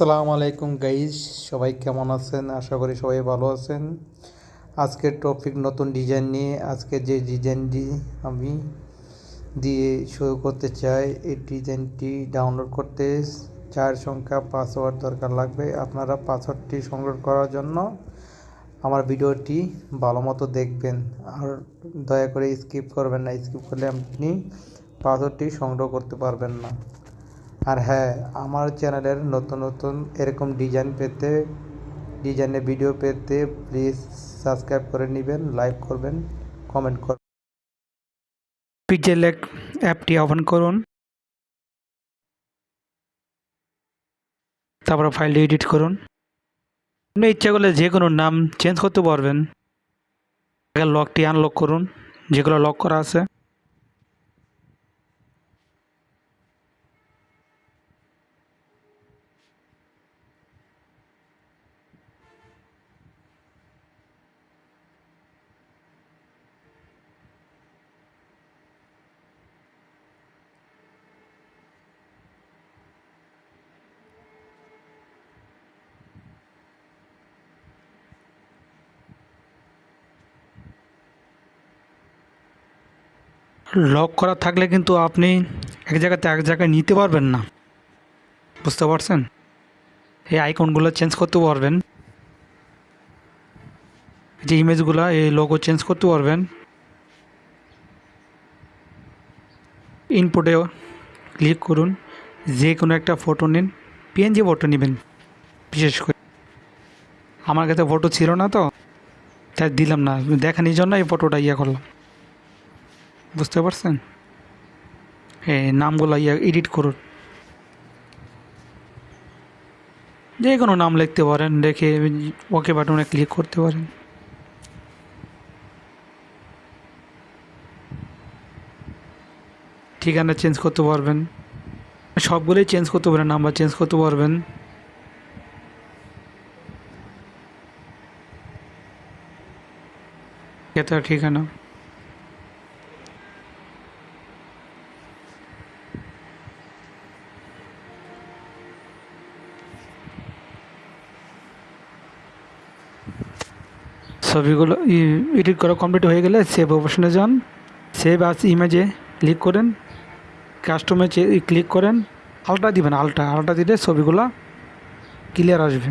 আসসালামু আলাইকুম গাইজ সবাই কেমন আছেন? আশা করি সবাই ভালো আছেন। আজকের টপিক নতুন ডিজাইন নিয়ে, আজকে যে ডিজাইনটি আমি দিয়ে শুরু করতে চাই, এই ডিজাইনটি ডাউনলোড করতে চার সংখ্যা পাসওয়ার্ড দরকার লাগবে। আপনারা পাসওয়ার্ডটি সংগ্রহ করার জন্য আমার ভিডিওটি ভালো মতো দেখবেন। আর দয়া করে স্কিপ করবেন না স্কিপ করলে আপনি পাসওয়ার্ডটি সংগ্রহ করতে পারবেন না। আর হ্যাঁ আমার চ্যানেলের নতুন নতুন এরকম ডিজাইন পেতে ডিজাইনের ভিডিও পেতে প্লিজ সাবস্ক্রাইব করে নেবেন লাইক করবেন কমেন্ট করবেন পিকজেলেক অ্যাপটি ওপেন করুন। তারপর ফাইলটি এডিট করুন। আপনি ইচ্ছা করলে যে কোনো নাম চেঞ্জ করতে পারবেন। আগে লকটি আনলক করুন, যেগুলো লক করা আছে। লক করা থাকলে কিন্তু আপনি এক জায়গাতে এক জায়গায় নিতে পারবেন না। বুঝতে পারছেন? এই আইকনগুলো চেঞ্জ করতে পারবেন। যে ইমেজগুলো এই লোগো চেঞ্জ করতে পারবেন। ইনপুটে ক্লিক করুন। যে কোনো একটা ফটো নিন। পিএনজি ফটো নেবেন, বিশেষ করে। আমার কাছে ফটো ছিল না তো, তাই দিলাম না। দেখানোর জন্য এই ফটোটা ইয়ে করলাম। বুঝতে পারছেন? হ্যাঁ নামগুলো ইয়া এডিট করুন। যে কোনো নাম লিখতে পারেন লিখে ওকে বাটনে ক্লিক করতে পারেন। ঠিকানা চেঞ্জ করতে পারবেন। সবগুলোই চেঞ্জ করতে পারেন নাম্বার চেঞ্জ করতে পারবেন। ঠিকানা। ছবিগুলো এডিট করা কমপ্লিট হয়ে গেলে সেভ অপশনে যান। সেভ আস ইমেজে ক্লিক করেন। কাস্টমে ক্লিক করেন। আলটা দিবেন আলটা আলটা দিলে ছবিগুলো ক্লিয়ার আসবে।